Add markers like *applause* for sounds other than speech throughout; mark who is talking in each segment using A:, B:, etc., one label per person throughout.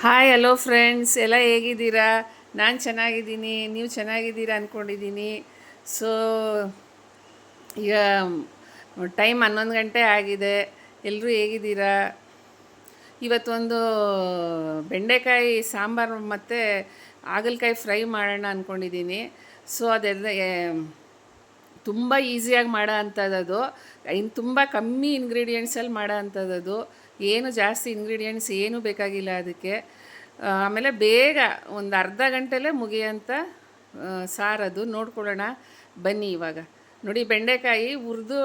A: Hi hello friends ಎಲ್ಲ ಹೇಗಿದ್ದೀರಾ ನಾನು ಚೆನ್ನಾಗಿದ್ದೀನಿ ನೀವು ಚೆನ್ನಾಗಿದ್ದೀರಾ ಅಂದ್ಕೊಂಡಿದ್ದೀನಿ ಸೊ ಈಗ ಟೈಮ್ ಹನ್ನೊಂದು ಗಂಟೆ ಆಗಿದೆ ಎಲ್ಲರೂ ಹೇಗಿದ್ದೀರಾ ಇವತ್ತೊಂದು ಬೆಂಡೆಕಾಯಿ ಸಾಂಬಾರು ಮತ್ತು ಹಾಗಲಕಾಯಿ ಫ್ರೈ ಮಾಡೋಣ ಅಂದ್ಕೊಂಡಿದ್ದೀನಿ ಸೊ ಅದೆಲ್ಲ ತುಂಬ ಈಸಿಯಾಗಿ ಮಾಡೋ ಅಂಥದ್ದು ಇನ್ನು ತುಂಬ ಕಮ್ಮಿ ಇಂಗ್ರೀಡಿಯೆಂಟ್ಸಲ್ಲಿ ಮಾಡೋ ಅಂಥದ್ದು ಏನು ಜಾಸ್ತಿ ಇಂಗ್ರೀಡಿಯೆಂಟ್ಸ್ ಏನೂ ಬೇಕಾಗಿಲ್ಲ ಅದಕ್ಕೆ. ಆಮೇಲೆ ಬೇಗ ಒಂದು ಅರ್ಧ ಗಂಟೆಲೇ ಮುಗಿಯೋಂಥ ಸಾರದು. ನೋಡ್ಕೊಳ್ಳೋಣ, ಬನ್ನಿ ಇವಾಗ. ನೋಡಿ, ಬೆಂಡೆಕಾಯಿ ಹುರಿದು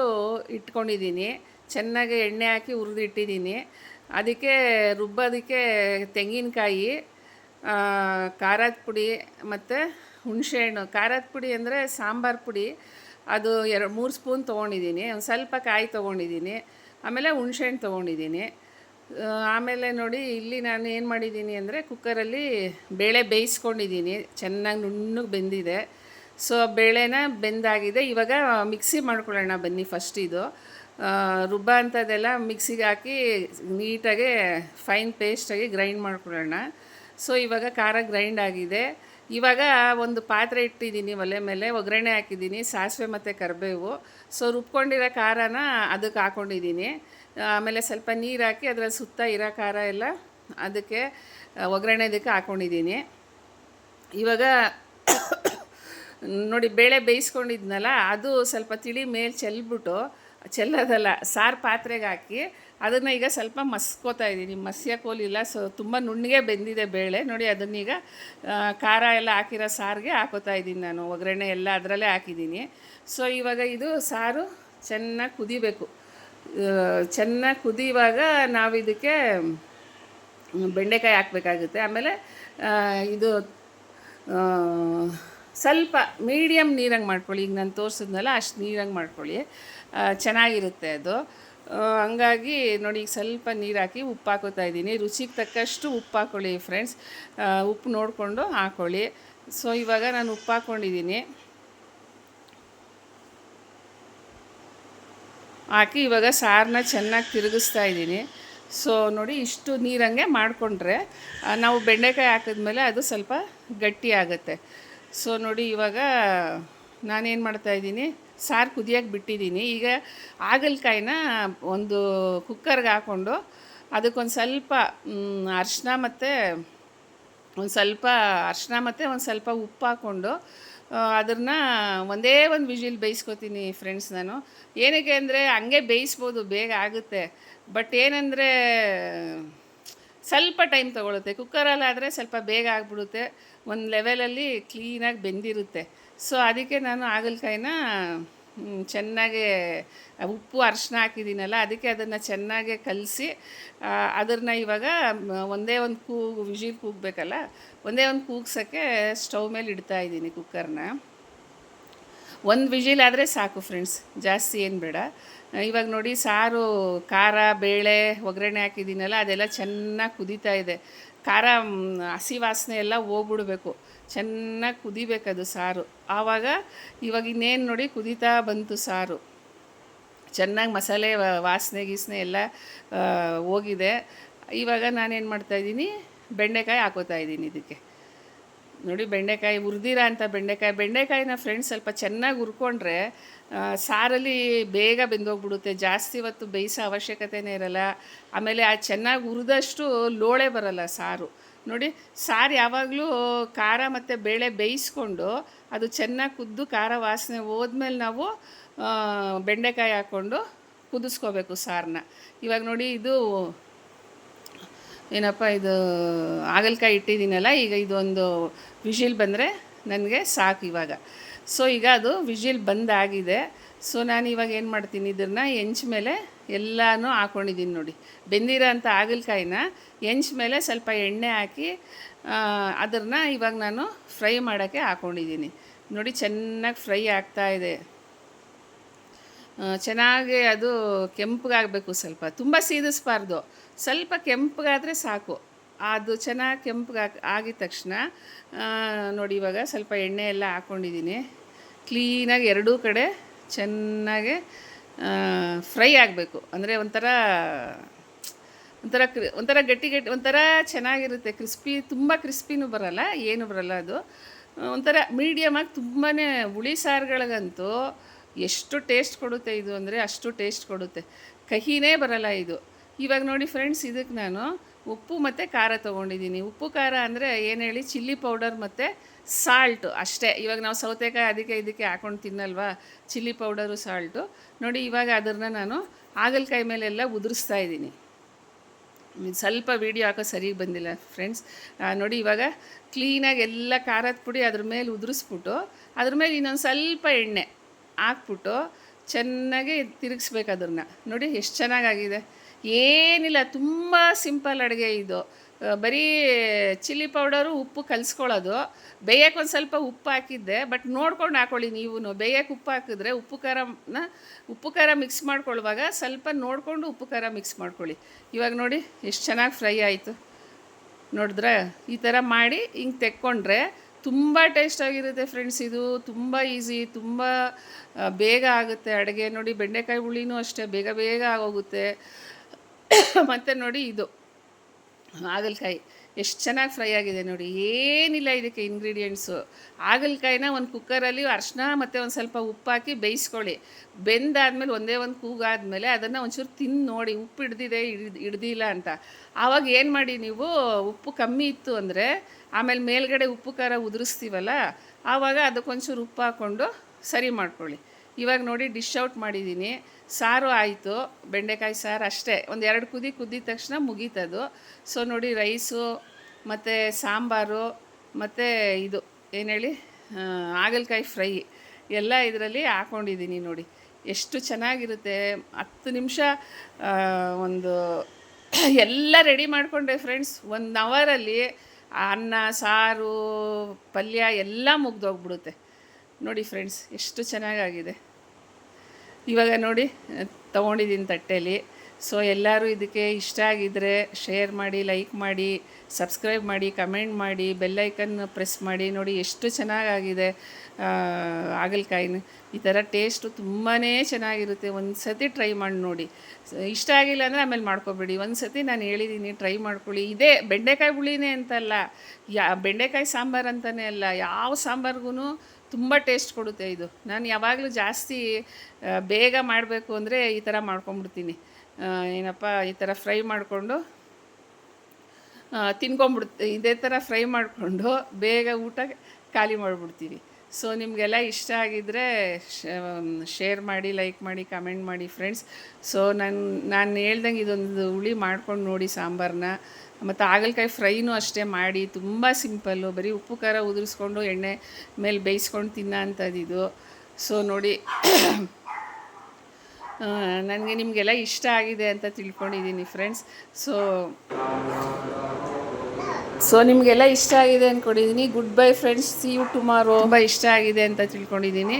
A: ಇಟ್ಕೊಂಡಿದ್ದೀನಿ. ಚೆನ್ನಾಗಿ ಎಣ್ಣೆ ಹಾಕಿ ಹುರಿದು ಇಟ್ಟಿದ್ದೀನಿ. ಅದಕ್ಕೆ ರುಬ್ಬೋದಕ್ಕೆ ತೆಂಗಿನಕಾಯಿ ಖಾರದ ಪುಡಿ ಮತ್ತು ಹುಣಸೆಹಣ್ಣು. ಖಾರದ ಪುಡಿ ಅಂದರೆ ಸಾಂಬಾರು ಪುಡಿ. ಅದು ಎರಡು, ಮೂರು ಸ್ಪೂನ್ ತೊಗೊಂಡಿದ್ದೀನಿ. ಒಂದು ಸ್ವಲ್ಪ ಕಾಯಿ ತೊಗೊಂಡಿದ್ದೀನಿ. ಆಮೇಲೆ ಹುಣಸೆಹಣ್ಣು ತೊಗೊಂಡಿದ್ದೀನಿ. ಆಮೇಲೆ ನೋಡಿ, ಇಲ್ಲಿ ನಾನು ಏನು ಮಾಡಿದ್ದೀನಿ ಅಂದರೆ ಕುಕ್ಕರಲ್ಲಿ ಬೇಳೆ ಬೇಯಿಸ್ಕೊಂಡಿದ್ದೀನಿ. ಚೆನ್ನಾಗಿ ನುಣ್ಣಗೆ ಬೆಂದಿದೆ. ಸೊ ಬೇಳೆನ ಬೆಂದಾಗಿದೆ. ಇವಾಗ ಮಿಕ್ಸಿ ಮಾಡ್ಕೊಳ್ಳೋಣ ಬನ್ನಿ ಫಸ್ಟ್ ಇದು. ರುಬ್ಬ ಅಂಥದ್ದೆಲ್ಲ ಮಿಕ್ಸಿಗೆ ಹಾಕಿ ನೀಟಾಗಿ ಫೈನ್ ಪೇಸ್ಟಾಗಿ ಗ್ರೈಂಡ್ ಮಾಡ್ಕೊಳ್ಳೋಣ. ಸೊ ಇವಾಗ ಖಾರ ಗ್ರೈಂಡ್ ಆಗಿದೆ. ಇವಾಗ ಒಂದು ಪಾತ್ರೆ ಇಟ್ಟಿದ್ದೀನಿ ಒಲೆ ಮೇಲೆ. ಒಗ್ಗರಣೆ ಹಾಕಿದ್ದೀನಿ, ಸಾಸಿವೆ ಮತ್ತು ಕರಿಬೇವು. ಸೊ ರುಬ್ಕೊಂಡಿರೋ ಖಾರನ ಅದಕ್ಕೆ ಹಾಕ್ಕೊಂಡಿದ್ದೀನಿ ಆಮೇಲೆ ಸ್ವಲ್ಪ ನೀರು ಹಾಕಿ ಅದರಲ್ಲಿ ಸುತ್ತ ಇರೋ ಖಾರ ಎಲ್ಲ ಅದಕ್ಕೆ ಒಗ್ಗರಣೆದಕ್ಕೆ ಹಾಕ್ಕೊಂಡಿದ್ದೀನಿ ಇವಾಗ *coughs* ನೋಡಿ ಬೇಳೆ ಬೇಯಿಸ್ಕೊಂಡಿದ್ನಲ್ಲ, ಅದು ಸ್ವಲ್ಪ ತಿಳಿ ಮೇಲೆ ಚೆಲ್ಬಿಟ್ಟು, ಚೆಲ್ಲೋದಲ್ಲ, ಸಾರು ಪಾತ್ರೆಗೆ ಹಾಕಿ ಅದನ್ನು ಈಗ ಸ್ವಲ್ಪ ಮಸ್ಕೋತಾ ಇದ್ದೀನಿ. ಮಸ್ಯಕೋಲಿಲ್ಲ ಸೊ ತುಂಬ ನುಣ್ಣಗೆ ಬೆಂದಿದೆ ಬೇಳೆ. ನೋಡಿ ಅದನ್ನೀಗ ಖಾರ ಎಲ್ಲ ಹಾಕಿರೋ ಸಾರಿಗೆ ಹಾಕೋತಾ ಇದ್ದೀನಿ ನಾನು. ಒಗ್ಗರಣೆ ಎಲ್ಲ ಅದರಲ್ಲೇ ಹಾಕಿದ್ದೀನಿ. ಸೊ ಇವಾಗ ಇದು ಸಾರು ಚೆನ್ನಾಗಿ ಕುದಿಬೇಕು. ಚೆನ್ನಾಗಿ ಕುದಿಯುವಾಗ ನಾವು ಇದಕ್ಕೆ ಬೆಂಡೆಕಾಯಿ ಹಾಕಬೇಕಾಗುತ್ತೆ. ಆಮೇಲೆ ಇದು ಸ್ವಲ್ಪ ಮೀಡಿಯಮ್ ನೀರಂಗೆ ಮಾಡ್ಕೊಳ್ಳಿ. ಈಗ ನಾನು ತೋರಿಸಿದ್ನಲ್ಲ, ಅಷ್ಟು ನೀರಂಗೆ ಮಾಡ್ಕೊಳ್ಳಿ. ಚೆನ್ನಾಗಿರುತ್ತೆ ಅದು. ಹಂಗಾಗಿ ನೋಡಿ, ಈಗ ಸ್ವಲ್ಪ ನೀರು ಹಾಕಿ ಉಪ್ಪು ಹಾಕೋತಾ ಇದ್ದೀನಿ. ರುಚಿಗೆ ತಕ್ಕಷ್ಟು ಉಪ್ಪು ಹಾಕ್ಕೊಳ್ಳಿ ಫ್ರೆಂಡ್ಸ್ ಉಪ್ಪು ನೋಡಿಕೊಂಡು ಹಾಕ್ಕೊಳ್ಳಿ ಸೊ ಇವಾಗ ನಾನು ಉಪ್ಪು ಹಾಕ್ಕೊಂಡಿದ್ದೀನಿ ಹಾಕಿ ಇವಾಗ ಸಾರನ್ನ ಚೆನ್ನಾಗಿ ತಿರುಗಿಸ್ತಾ ಇದ್ದೀನಿ. ಸೊ ನೋಡಿ ಇಷ್ಟು ನೀರಂಗೆ ಮಾಡಿಕೊಂಡ್ರೆ ನಾವು ಬೆಂಡೆಕಾಯಿ ಹಾಕಿದ್ಮೇಲೆ ಅದು ಸ್ವಲ್ಪ ಗಟ್ಟಿ ಆಗುತ್ತೆ. ಸೊ ನೋಡಿ ಇವಾಗ ನಾನೇನು ಮಾಡ್ತಾಯಿದ್ದೀನಿ ಸಾರು ಕುದಿಯೋಕೆ ಬಿಟ್ಟಿದ್ದೀನಿ. ಈಗ ಹಾಗಲಕಾಯಿನ ಒಂದು ಕುಕ್ಕರ್ಗೆ ಹಾಕ್ಕೊಂಡು ಅದಕ್ಕೊಂದು ಸ್ವಲ್ಪ ಅರಿಶಿನ ಮತ್ತು ಒಂದು ಸ್ವಲ್ಪ ಅರಿಶಿನ ಮತ್ತು ಒಂದು ಸ್ವಲ್ಪ ಉಪ್ಪು ಹಾಕ್ಕೊಂಡು ಅದನ್ನು ಒಂದೇ ಒಂದು ವಿಜಿಲ್ ಬೇಯಿಸ್ಕೊತೀನಿ ಫ್ರೆಂಡ್ಸ್ ನಾನು. ಏನಕ್ಕೆ ಅಂದರೆ ಹಂಗೆ ಬೇಯಿಸ್ಬೋದು, ಬೇಗ ಆಗುತ್ತೆ. ಬಟ್ ಏನಂದರೆ ಸ್ವಲ್ಪ ಟೈಮ್ ತೊಗೊಳುತ್ತೆ. ಕುಕ್ಕರಲ್ಲಾದರೆ ಸ್ವಲ್ಪ ಬೇಗ ಆಗಿಬಿಡುತ್ತೆ. ಒಂದು ಲೆವೆಲಲ್ಲಿ ಕ್ಲೀನಾಗಿ ಬೆಂದಿರುತ್ತೆ. ಸೊ ಅದಕ್ಕೆ ನಾನು ಹಾಗಲಕಾಯಿನ ಚೆನ್ನಾಗಿ ಉಪ್ಪು ಅರಿಶಿನ ಹಾಕಿದ್ದೀನಲ್ಲ, ಅದಕ್ಕೆ ಅದನ್ನು ಚೆನ್ನಾಗಿ ಕಲಸಿ ಅದನ್ನು ಇವಾಗ ಒಂದೇ ಒಂದು ಕೂಗು ವಿಜಿಲ್ ಕೂಗಬೇಕಲ್ಲ, ಒಂದೇ ಒಂದು ಕೂಗ್ಸೋಕ್ಕೆ ಸ್ಟವ್ ಮೇಲೆ ಇಡ್ತಾ ಇದ್ದೀನಿ ಕುಕ್ಕರ್ನ. ಒಂದು ವಿಜಿಲ್ ಆದರೆ ಸಾಕು ಫ್ರೆಂಡ್ಸ್ ಜಾಸ್ತಿ ಏನು ಬೇಡ. ಇವಾಗ ನೋಡಿ ಸಾರು, ಖಾರ, ಬೇಳೆ, ಒಗ್ಗರಣೆ ಹಾಕಿದ್ದೀನಲ್ಲ, ಅದೆಲ್ಲ ಚೆನ್ನಾಗಿ ಕುದೀತಾ ಇದೆ. ಖಾರ ಹಸಿ ವಾಸನೆ ಎಲ್ಲ ಹೋಗ್ಬಿಡ್ಬೇಕು. ಚೆನ್ನಾಗಿ ಕುದಿಬೇಕದು ಸಾರು. ಆವಾಗ ಇವಾಗ ಇನ್ನೇನು ನೋಡಿ ಕುದೀತಾ ಬಂತು ಸಾರು. ಚೆನ್ನಾಗಿ ಮಸಾಲೆ ವಾಸನೆ, ಗೀಸನೆ ಎಲ್ಲ ಹೋಗಿದೆ. ಇವಾಗ ನಾನೇನು ಮಾಡ್ತಾಯಿದ್ದೀನಿ ಬೆಂಡೆಕಾಯಿ ಹಾಕೋತಾ ಇದ್ದೀನಿ ಇದಕ್ಕೆ. ನೋಡಿ ಬೆಂಡೆಕಾಯಿ ಹುರಿದಿರ ಅಂತ ಬೆಂಡೆಕಾಯಿ. ಬೆಂಡೆಕಾಯಿನ ಫ್ರೆಂಡ್ಸ್ ಸ್ವಲ್ಪ ಚೆನ್ನಾಗಿ ಹುರ್ಕೊಂಡ್ರೆ ಸಾರಲ್ಲಿ ಬೇಗ ಬೆಂದೋಗ್ಬಿಡುತ್ತೆ. ಜಾಸ್ತಿ ಹೊತ್ತು ಬೇಯಿಸೋ ಅವಶ್ಯಕತೆನೇ ಇರಲ್ಲ. ಆಮೇಲೆ ಆ ಚೆನ್ನಾಗಿ ಹುರಿದಷ್ಟು ಲೋಳೆ ಬರಲ್ಲ ಸಾರು. ನೋಡಿ, ಸಾರು ಯಾವಾಗಲೂ ಖಾರ ಮತ್ತು ಬೇಳೆ ಬೇಯಿಸ್ಕೊಂಡು ಅದು ಚೆನ್ನಾಗಿ ಕುದ್ದು ಖಾರ ವಾಸನೆ ಹೋದ್ಮೇಲೆ ನಾವು ಬೆಂಡೆಕಾಯಿ ಹಾಕ್ಕೊಂಡು ಕುದಿಸ್ಕೋಬೇಕು ಸಾರನ್ನ ಇವಾಗ ನೋಡಿ ಇದು ಏನಪ್ಪ, ಇದು ಹಾಗಲಕಾಯಿ ಇಟ್ಟಿದ್ದೀನಲ್ಲ, ಈಗ ಇದೊಂದು ವಿಜಿಲ್ ಬಂದರೆ ನನಗೆ ಸಾಕು ಇವಾಗ. ಸೊ ಈಗ ಅದು ವಿಜಿಲ್ ಬಂದಾಗಿದೆ. ಸೊ ನಾನು ಇವಾಗ ಏನು ಮಾಡ್ತೀನಿ ಇದನ್ನು ಹೆಂಚ್ ಮೇಲೆ ಎಲ್ಲನೂ ಹಾಕ್ಕೊಂಡಿದ್ದೀನಿ ನೋಡಿ. ಬೆಂದಿರೋ ಅಂಥ ಹಾಗಲಕಾಯಿನ ಹೆಂಚ್ ಮೇಲೆ ಸ್ವಲ್ಪ ಎಣ್ಣೆ ಹಾಕಿ ಅದನ್ನು ಇವಾಗ ನಾನು ಫ್ರೈ ಮಾಡೋಕ್ಕೆ ಹಾಕ್ಕೊಂಡಿದ್ದೀನಿ ನೋಡಿ, ಚೆನ್ನಾಗಿ ಫ್ರೈ ಆಗ್ತಾ ಇದೆ. ಚೆನ್ನಾಗಿ ಅದು ಕೆಂಪಗಾಗಬೇಕು ಸ್ವಲ್ಪ. ತುಂಬ ಸೀದಿಸ್ಬಾರ್ದು. ಸ್ವಲ್ಪ ಕೆಂಪಗಾದರೆ ಸಾಕು. ಅದು ಚೆನ್ನಾಗಿ ಕೆಂಪಗೆ ಆಗಿದ ತಕ್ಷಣ ನೋಡಿ ಇವಾಗ ಸ್ವಲ್ಪ ಎಣ್ಣೆ ಎಲ್ಲ ಹಾಕ್ಕೊಂಡಿದ್ದೀನಿ ಕ್ಲೀನಾಗಿ ಎರಡೂ ಕಡೆ ಚೆನ್ನಾಗಿ ಫ್ರೈ ಆಗಬೇಕು. ಅಂದರೆ ಒಂಥರ ಒಂಥರ ಕ್ರಿ, ಒಂಥರ ಗಟ್ಟಿ ಗಟ್ಟಿ, ಒಂಥರ ಚೆನ್ನಾಗಿರುತ್ತೆ. ಕ್ರಿಸ್ಪಿ, ತುಂಬ ಕ್ರಿಸ್ಪಿನೂ ಬರಲ್ಲ, ಏನು ಬರಲ್ಲ ಅದು. ಒಂಥರ ಮೀಡಿಯಮಾಗಿ ತುಂಬಾ ಹುಳಿ ಸಾರುಗಳಿಗಂತೂ ಎಷ್ಟು ಟೇಸ್ಟ್ ಕೊಡುತ್ತೆ ಇದು ಅಂದರೆ ಅಷ್ಟು ಟೇಸ್ಟ್ ಕೊಡುತ್ತೆ. ಕಹಿನೇ ಬರಲ್ಲ ಇದು. ಇವಾಗ ನೋಡಿ ಫ್ರೆಂಡ್ಸ್, ಇದಕ್ಕೆ ನಾನು ಉಪ್ಪು ಮತ್ತು ಖಾರ ತೊಗೊಂಡಿದ್ದೀನಿ. ಉಪ್ಪು ಖಾರ ಅಂದರೆ ಏನು ಹೇಳಿ, ಚಿಲ್ಲಿ ಪೌಡರ್ ಮತ್ತು ಸಾಲ್ಟು ಅಷ್ಟೇ. ಇವಾಗ ನಾವು ಸೌತೆಕಾಯಿ ಅದಕ್ಕೆ ಇದಕ್ಕೆ ಹಾಕೊಂಡು ತಿನ್ನಲ್ವಾ? Chilli powder, salt. ನೋಡಿ ಇವಾಗ ಅದನ್ನು ನಾನು ಹಾಗಲಕಾಯಿ ಮೇಲೆಲ್ಲ ಉದುರಿಸ್ತಾ ಇದ್ದೀನಿ. ಇದು ಸ್ವಲ್ಪ ವೀಡಿಯೋ ಹಾಕೋ ಸರಿಗೆ ಬಂದಿಲ್ಲ ಫ್ರೆಂಡ್ಸ್. ನೋಡಿ ಇವಾಗ ಕ್ಲೀನಾಗಿ ಎಲ್ಲ ಖಾರದ ಪುಡಿ ಅದ್ರ ಮೇಲೆ ಉದುರಿಸ್ಬಿಟ್ಟು, ಅದ್ರ ಮೇಲೆ ಇನ್ನೊಂದು ಸ್ವಲ್ಪ ಎಣ್ಣೆ ಹಾಕ್ಬಿಟ್ಟು ಚೆನ್ನಾಗಿ ತಿರುಗಿಸ್ಬೇಕು ಅದನ್ನು. ನೋಡಿ ಎಷ್ಟು ಚೆನ್ನಾಗಾಗಿದೆ. ಏನಿಲ್ಲ, ತುಂಬ ಸಿಂಪಲ್ ಅಡುಗೆ ಇದು. ಬರೀ ಚಿಲ್ಲಿ ಪೌಡರು, ಉಪ್ಪು ಕಲಿಸ್ಕೊಳ್ಳೋದು. ಬೇಯಕ್ಕೆ ಒಂದು ಸ್ವಲ್ಪ ಉಪ್ಪು ಹಾಕಿದ್ದೆ, ಬಟ್ ನೋಡ್ಕೊಂಡು ಹಾಕೊಳ್ಳಿ ನೀವು ಬೇಯಕ್ಕೆ ಉಪ್ಪು ಹಾಕಿದ್ರೆ ಉಪ್ಪು ಖಾರನ, ಉಪ್ಪು ಖಾರ ಮಿಕ್ಸ್ ಮಾಡ್ಕೊಳ್ಳುವಾಗ ಸ್ವಲ್ಪ ನೋಡಿಕೊಂಡು ಉಪ್ಪು ಖಾರ ಮಿಕ್ಸ್ ಮಾಡ್ಕೊಳ್ಳಿ. ಇವಾಗ ನೋಡಿ ಎಷ್ಟು ಚೆನ್ನಾಗಿ ಫ್ರೈ ಆಯಿತು. ನೋಡಿದ್ರೆ? ಈ ಥರ ಮಾಡಿ ಹಿಂಗೆ ತೆಕ್ಕೊಂಡ್ರೆ ತುಂಬ ಟೇಸ್ಟಾಗಿರುತ್ತೆ ಫ್ರೆಂಡ್ಸ್ ಇದು. ತುಂಬ ಈಸಿ, ತುಂಬ ಬೇಗ ಆಗುತ್ತೆ. ಅಡುಗೆ ನೋಡಿ ಬೆಂಡೆಕಾಯಿ ಹುಳಿನೂ ಅಷ್ಟೇ, ಬೇಗ ಬೇಗ ಆಗೋಗುತ್ತೆ. ಮತ್ತು ನೋಡಿ ಇದು, ಹಾಗಲಕಾಯಿ. ಎಷ್ಟು ಚೆನ್ನಾಗಿ ಫ್ರೈ ಆಗಿದೆ ನೋಡಿ. ಏನಿಲ್ಲ ಇದಕ್ಕೆ ಇಂಗ್ರೀಡಿಯೆಂಟ್ಸು ಹಾಗಲಕಾಯಿನ ಒಂದು ಕುಕ್ಕರಲ್ಲಿ ಅರ್ಶಿನ ಮತ್ತು ಒಂದು ಸ್ವಲ್ಪ ಉಪ್ಪು ಹಾಕಿ ಬೇಯಿಸ್ಕೊಳ್ಳಿ. ಬೆಂದಾದ್ಮೇಲೆ ಒಂದೇ ಒಂದು ಕೂಗಾದ್ಮೇಲೆ ಅದನ್ನು ಒಂಚೂರು ತಿಂದು ನೋಡಿ, ಉಪ್ಪು ಹಿಡ್ದಿದೆ, ಹಿಡ್ದು, ಹಿಡ್ದಿಲ್ಲ ಅಂತ. ಆವಾಗ ಏನು ಮಾಡಿ ನೀವು? ಉಪ್ಪು ಕಮ್ಮಿ ಇತ್ತು ಅಂದರೆ ಆಮೇಲೆ ಮೇಲ್ಗಡೆ ಉಪ್ಪು ಖಾರ ಉದುರಿಸ್ತೀವಲ್ಲ, ಆವಾಗ ಅದಕ್ಕೊಂಚೂರು ಉಪ್ಪು ಹಾಕ್ಕೊಂಡು ಸರಿ ಮಾಡ್ಕೊಳ್ಳಿ. ಇವಾಗ ನೋಡಿ ಡಿಶ್ ಔಟ್ ಮಾಡಿದ್ದೀನಿ ಸಾರು ಆಯಿತು, ಬೆಂಡೆಕಾಯಿ ಸಾರು ಅಷ್ಟೇ. ಒಂದು ಎರಡು ಕುದಿ ಕುದ್ದಿದ ತಕ್ಷಣ ಮುಗೀತದು. ಸೊ ನೋಡಿ ರೈಸು, ಮತ್ತು ಸಾಂಬಾರು, ಮತ್ತು ಇದು, ಏನು ಹೇಳಿ? ಹಾಗಲಕಾಯಿ ಫ್ರೈ ಎಲ್ಲ ಇದರಲ್ಲಿ ಹಾಕ್ಕೊಂಡಿದ್ದೀನಿ ನೋಡಿ. ಎಷ್ಟು ಚೆನ್ನಾಗಿರುತ್ತೆ. ಹತ್ತು ನಿಮಿಷ ಒಂದು *clears throat* ಎಲ್ಲ ರೆಡಿ ಮಾಡಿಕೊಂಡೆ ಫ್ರೆಂಡ್ಸ್ ಒಂದು ಅವರಲ್ಲಿ ಅನ್ನ, ಸಾರು, ಪಲ್ಯ ಎಲ್ಲ ಮುಗ್ದೋಗ್ಬಿಡುತ್ತೆ. ನೋಡಿ ಫ್ರೆಂಡ್ಸ್ ಎಷ್ಟು ಚೆನ್ನಾಗಾಗಿದೆ. ಇವಾಗ ನೋಡಿ ತೊಗೊಂಡಿದ್ದೀನಿ ತಟ್ಟೆಯಲ್ಲಿ ಸೊ ಎಲ್ಲರೂ ಇದಕ್ಕೆ ಇಷ್ಟ ಆಗಿದ್ದರೆ ಶೇರ್ ಮಾಡಿ ಲೈಕ್ ಮಾಡಿ ಸಬ್ಸ್ಕ್ರೈಬ್ ಮಾಡಿ ಕಮೆಂಟ್ ಮಾಡಿ ಬೆಲ್ಲೈಕನ್ ಪ್ರೆಸ್ ಮಾಡಿ. ನೋಡಿ ಎಷ್ಟು ಚೆನ್ನಾಗಾಗಿದೆ ಹಾಗಲಕಾಯಿನ. ಈ ಥರ ಟೇಸ್ಟು ತುಂಬಾ ಚೆನ್ನಾಗಿರುತ್ತೆ. ಒಂದು ಸತಿ ಟ್ರೈ ಮಾಡಿ ನೋಡಿ. ಇಷ್ಟ ಆಗಿಲ್ಲ ಅಂದರೆ ಆಮೇಲೆ ಮಾಡ್ಕೊಬೇಡಿ. ಒಂದು ಸತಿ ನಾನು ಹೇಳಿದ್ದೀನಿ ಟ್ರೈ ಮಾಡ್ಕೊಳ್ಳಿ. ಇದೇ ಬೆಂಡೆಕಾಯಿ ಹುಳಿನೇ ಅಂತಲ್ಲ. ಯಾ, ಬೆಂಡೆಕಾಯಿ ಸಾಂಬಾರು ಅಂತಲೇ ಅಲ್ಲ. ಯಾವ ಸಾಂಬಾರ್ಗೂ ತುಂಬ ಟೇಸ್ಟ್ ಕೊಡುತ್ತೆ ಇದು. ನಾನು ಯಾವಾಗಲೂ ಜಾಸ್ತಿ ಬೇಗ ಮಾಡಬೇಕು ಅಂದರೆ ಈ ಥರ ಮಾಡ್ಕೊಂಬಿಡ್ತೀನಿ. ಏನಪ್ಪ, ಈ ಥರ ಫ್ರೈ ಮಾಡಿಕೊಂಡು ತಿನ್ಕೊಂಬಿಡ್ತೀವಿ ಇದೇ ಥರ ಫ್ರೈ ಮಾಡಿಕೊಂಡು ಬೇಗ ಊಟ ಖಾಲಿ ಮಾಡಿಬಿಡ್ತೀವಿ. ಸೊ ನಿಮಗೆಲ್ಲ ಇಷ್ಟ ಆಗಿದ್ದರೆ ಶೇರ್ ಮಾಡಿ ಲೈಕ್ ಮಾಡಿ ಕಮೆಂಟ್ ಮಾಡಿ ಫ್ರೆಂಡ್ಸ್ ಸೊ ನಾನು ನಾನು ಹೇಳ್ದಂಗೆ ಇದೊಂದು ಹುಳಿ ಮಾಡ್ಕೊಂಡು ನೋಡಿ ಸಾಂಬಾರನ್ನ ಮತ್ತು ಹಾಗಲಕಾಯಿ ಫ್ರೈನೂ ಅಷ್ಟೇ ಮಾಡಿ, ತುಂಬ ಸಿಂಪಲ್ಲು ಬರೀ ಉಪ್ಪು, ಖಾರ ಉದುರಿಸ್ಕೊಂಡು ಎಣ್ಣೆ ಮೇಲೆ ಬೇಯಿಸ್ಕೊಂಡು ತಿನ್ನೋ ಅಂಥದ್ದು ಇದು ಸೊ ನೋಡಿ ನನಗೆ ನಿಮಗೆಲ್ಲ ಇಷ್ಟ ಆಗಿದೆ ಅಂತ ತಿಳ್ಕೊಂಡಿದ್ದೀನಿ ಫ್ರೆಂಡ್ಸ್ ಸೊ ಸೊ ನಿಮಗೆಲ್ಲ ಇಷ್ಟ ಆಗಿದೆ ಅಂದ್ಕೊಂಡಿದ್ದೀನಿ good bye friends see you tomorrow ತುಂಬ ಇಷ್ಟ ಆಗಿದೆ ಅಂತ ತಿಳ್ಕೊಂಡಿದ್ದೀನಿ.